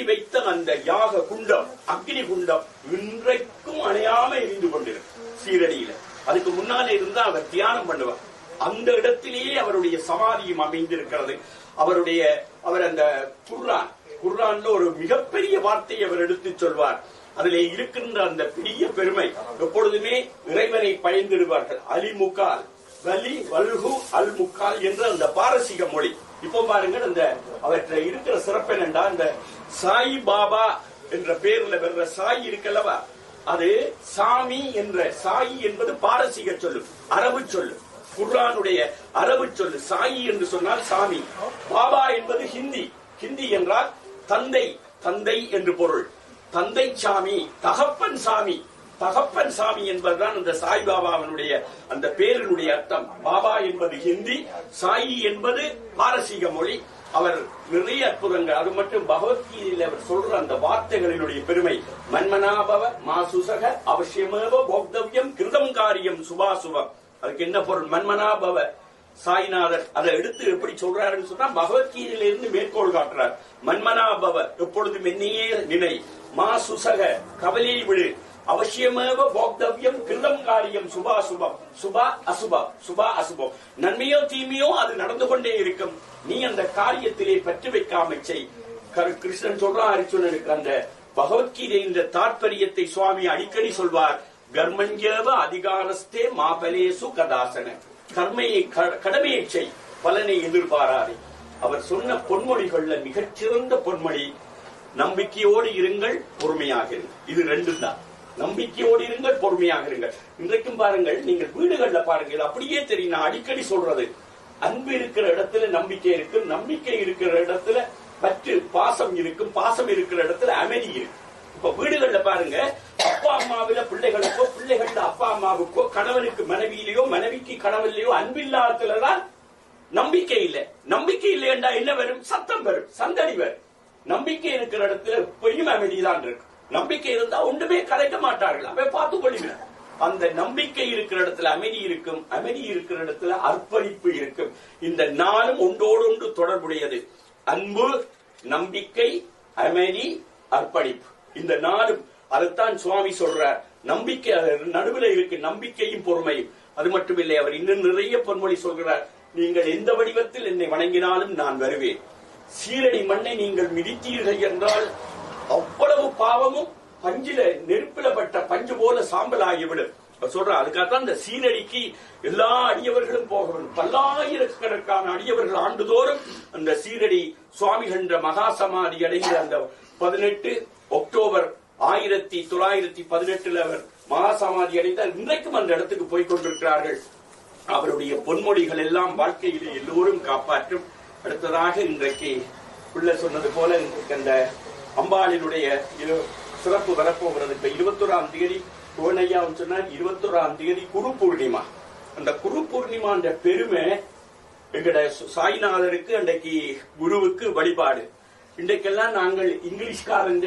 ஏற்றி வைத்த அந்த யாக குண்டம் அக்னி குண்டம் இன்றைக்கும் அணையாம எரிந்து கொண்டிருக்கு சீரடியில. அதுக்கு முன்னாலே இருந்தா அவர் தியானம் பண்ணுவார். அந்த இடத்திலேயே அவருடைய சமாதியும் அமைந்திருக்கிறது. அவருடைய அவர் அந்த குர்ரான் குர்ரான்ல ஒரு மிகப்பெரிய வார்த்தையை அவர் எடுத்து சொல்வார். அதிலே இருக்கின்ற அந்த பெரிய பெருமை எப்பொழுதுமே இறைவனை பயந்திடுவார்கள். அலி முகால் வலி வல்ஹு அல் முக்கால் என்ற அந்த பாரசீக மொழி. இப்போ பாருங்கள் இந்த அவற்றை இருக்கிற சிறப்பு என்னண்டா இந்த சாய் பாபா என்ற பேர்ல வர்ற சாய் இருக்கல்லவா அது சாமி என்ற சாயி என்பது பாரசீக சொல்லு அரபு சொல்லு குர்ரானுடைய அரபு சொல்லு சாயி என்று சொன்னால் சாமி. பாபா என்பது ஹிந்தி ஹிந்தி என்றால் தந்தை தந்தை என்று பொருள். தந்தை சாமி தகப்பன் சாமி. தகப்பன் சாமி என்பதுதான் அந்த சாய்பாபாவினுடைய அந்த பேரினுடைய அர்த்தம். பாபா என்பது ஹிந்தி சாயி என்பது பாரசீக மொழி. அவர் நிறைய அற்புதங்கள் அது மட்டும் பகவத்கீதையில் அவர் சொல்ற அந்த வார்த்தைகளினுடைய பெருமை. மன்மனாபவ மாசுசக அவசியமேவ போக்தவ்யம் கிருதம் காரியம் சுபாசுபம் அதுக்கு என்ன பொருள்? மன்மனாபவ சாய்நாதர் அதை எடுத்து எப்படி சொல்றாருன்னு சொன்னா பகவத்கீதையில இருந்து மேற்கோள் காட்டுறார். மன்மனாபவ எப்பொழுதும் என்னையே நினை. மா சுசக கவலையை விடு அவசியமேவ போக்தவ்யம் கிருதம் காரியம் சுபா சுபம். சுபா அசுபம் சுபா அசுபம். நன்மையோ தீமையோ அது நடந்து கொண்டே இருக்கும். நீ அந்த காரியத்திலே பற்று வைக்காம செய். கரு- கிருஷ்ணன் சொல்றான் அர்ஜுனனுக்கு அந்த பகவத்கீதை இந்த தாற்பயத்தை சுவாமி அடிக்கடி சொல்வார். கர்மஞ்சேவ அதிகாரஸ்தே மாபலேசு கதாசன. கர்மையை கடமையை செய். பலனை எதிர்பாராதே. அவர் சொன்ன பொன்மொழிகள்ல மிகச்சிறந்த பொன்மொழி. நம்பிக்கையோடு இருங்கள் பொறுமையாக இது ரெண்டும் தான் நம்பிக்கையோடு இருங்கள் பொறுமையாக இருங்கள். இன்றைக்கும் பாருங்கள் நீங்கள் வீடுகள்ல பாருங்கள் அப்படியே தெரியும் நான் அடிக்கடி சொல்றது. அன்பு இருக்கிற இடத்துல நம்பிக்கை இருக்கும் நம்பிக்கை இருக்கிற இடத்துல பற்று பாசம் இருக்கும் பாசம் இருக்கிற இடத்துல அமைதி இருக்கும் இப்ப வீடுகள்ல பாருங்க அப்பா அம்மாவில பிள்ளைகளுக்கோ பிள்ளைகள்ல அப்பா அம்மாவுக்கோ கணவனுக்கு மனைவியிலேயோ மனைவிக்கு கணவன்லயோ அன்பில்லாததுலதான் நம்பிக்கை இல்லை. நம்பிக்கை இல்லையென்றா என்ன வரும்? சத்தம் வரும் சந்தடி வரும். நம்பிக்கை இருக்கிற இடத்துல எப்பயும் அமைதிதான் இருக்கு. நம்பிக்கை இருந்தா ஒன்றுமே கலைக்க மாட்டார்கள். அவன் பார்த்து கொள்ளுங்கள். அந்த நம்பிக்கை இருக்கிற இடத்துல அமைதி இருக்கும். அமைதி இருக்கிற இடத்துல அர்ப்பணிப்பு இருக்கும். இந்த நாளும் ஒன்றோடு ஒன்று தொடர்புடையது. அன்பு நம்பிக்கை அமைதி அர்ப்பணிப்பு. இந்த நாளும் அதைத்தான் சுவாமி சொல்றார். நம்பிக்கை நடுவில் இருக்கு. நம்பிக்கையும் பொறுமையும். அது மட்டுமில்லை அவர் இன்னும் நிறைய பொன்மொழி சொல்கிறார். நீங்கள் எந்த வடிவத்தில் என்னை வணங்கினாலும் நான் வருவேன். சீரடி மண்ணை நீங்கள் மிதித்தீர்கள் என்றால் அவ்வளவு பாவமும் பஞ்சில நெருப்பில பட்ட பஞ்சு போல சாம்பல் ஆகிவிடும் சொல்றேன் அதுக்காகத்தான் இந்த சீரடிக்கு எல்லா அடியவர்களும் போக வேண்டும். பல்லாயிரக்கணக்கான அடியவர்கள் ஆண்டுதோறும் அந்த சீரடி சுவாமிகள் என்ற மகா சமாதி அடைந்த அந்த பதினெட்டு அக்டோபர் ஆயிரத்தி தொள்ளாயிரத்தி பதினெட்டுல அவர் மகா சமாதி அடைந்தால் இன்றைக்கும் அந்த இடத்துக்கு போய் கொண்டிருக்கிறார்கள். அவருடைய பொன்மொழிகள் எல்லாம் வாழ்க்கையிலே எல்லோரும் காப்பாற்றும். அடுத்ததாக இன்றைக்கு உள்ள சொன்னது போல இன்றைக்கு அந்த அம்பாளினுடைய சிறப்பு வரப்போகிறது இப்ப இருபத்தோராம் தேதி கோனையா சொன்னார் இருபத்தொராம் தேதி குரு பூர்ணிமா. அந்த குரு பூர்ணிமான்ற பெருமை எங்கட சாய்நாதருக்கு அன்றைக்கு குருவுக்கு வழிபாடு. இன்றைக்கெல்லாம் நாங்கள் இங்கிலீஷ்காரன்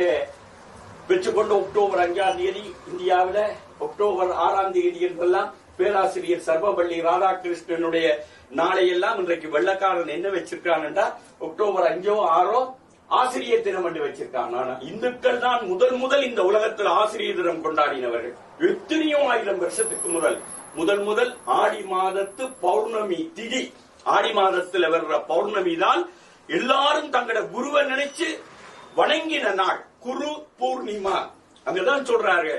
வச்சுக்கொண்டு அக்டோபர் அஞ்சாம் தேதி இந்தியாவில் அக்டோபர் ஆறாம் தேதி என்றெல்லாம் பேராசிரியர் சர்வபள்ளி ராதாகிருஷ்ணனுடைய நாளையெல்லாம் இன்றைக்கு வெள்ளக்காரன் என்ன வச்சிருக்கான்டா அக்டோபர் அஞ்சோ ஆறோ ஆசிரியர் தினம் என்று வச்சிருக்காங்க. ஆனா இந்துக்கள் தான் முதல் முதல் இந்த உலகத்தில் ஆசிரியர் தினம் கொண்டாடினவர்கள். எத்தனையோ ஆயிரம் வருஷத்துக்கு முதல். முதல் முதல் ஆடி மாதத்து பௌர்ணமி திதி. ஆடி மாதத்துல வர்ற பௌர்ணமி தான் எல்லாரும் தங்களோட குருவை நினைச்சு வணங்கின நாள். குரு பூர்ணிமா. அங்கதான் சொல்றாரு.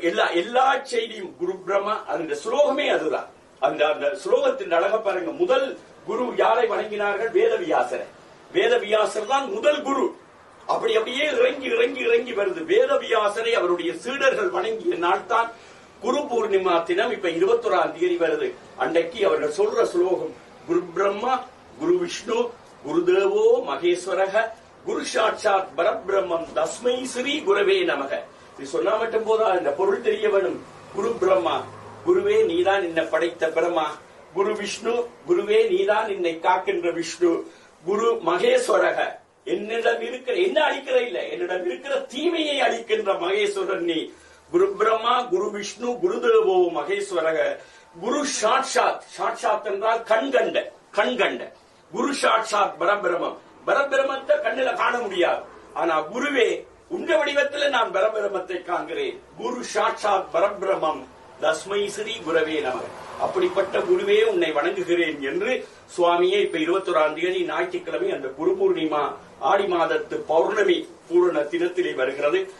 எல்லா எல்லா செய்தியும் குரு பிரம்மா அந்த ஸ்லோகமே அதுதான். அந்த அந்த ஸ்லோகத்தின் அழக பாருங்க. முதல் குரு யாரை வணங்கினார்கள்? வேதவியாசரை. வேதவியாசர் தான் முதல் குரு. அப்படி அப்படியே இறங்கி இறங்கி இறங்கி வருது. வேதவியாசரை அவருடைய சீடர்கள் வணங்கிய நாள் தான் குரு பூர்ணிமா தினம் இப்ப இருபத்தொராம் தேதி வருது. அன்றைக்கு அவர்கள் சொல்ற ஸ்லோகம் குரு பிரம்மா குரு விஷ்ணு குருதேவோ மகேஸ்வரக குரு சாட்சாத் பரபிரம்மம் தஸ்மை ஸ்ரீ குருவே நமக. இது சொன்னா மட்டும் போதா? இந்த பொருள் தெரிய வேணும். குரு பிரம்மா குருவே நீதான் என்னை படைத்த பிரம்மா. குரு விஷ்ணு குருவே நீதான் என்னை காக்கின்ற விஷ்ணு. குரு மகேஸ்வரக. என்னிடம் இருக்கிற என்ன அழிக்கிற இல்ல? என்னிடம் இருக்கிற தீமையை அழிக்கின்ற மகேஸ்வரன் நீ. குரு பிரம்மா குரு விஷ்ணு குருதேவோ மகேஸ்வரக. குரு சாட்சாத். சாட்சாத் என்றால் கண்கண்ட கண்கண்ட குரு சாட்சாத் பரபிரமம் பரபிரமத்தை கண்ணுல காண முடியாது. ஆனா குருவே உண்ட வடிவத்துல நான் பரபிரமத்தை காண்கிறேன். குரு சாட்சாத் பரபிரமம் தஸ்மை ஸ்ரீ குரவே நம அப்படிப்பட்ட குருவே உன்னை வணங்குகிறேன் என்று சுவாமியே இப்ப இருபத்தொராம் தேதி ஞாயிற்றுக்கிழமை அந்த குரு பூர்ணிமா ஆடி மாதத்து பௌர்ணமி பூரண தினத்திலே வருகிறது.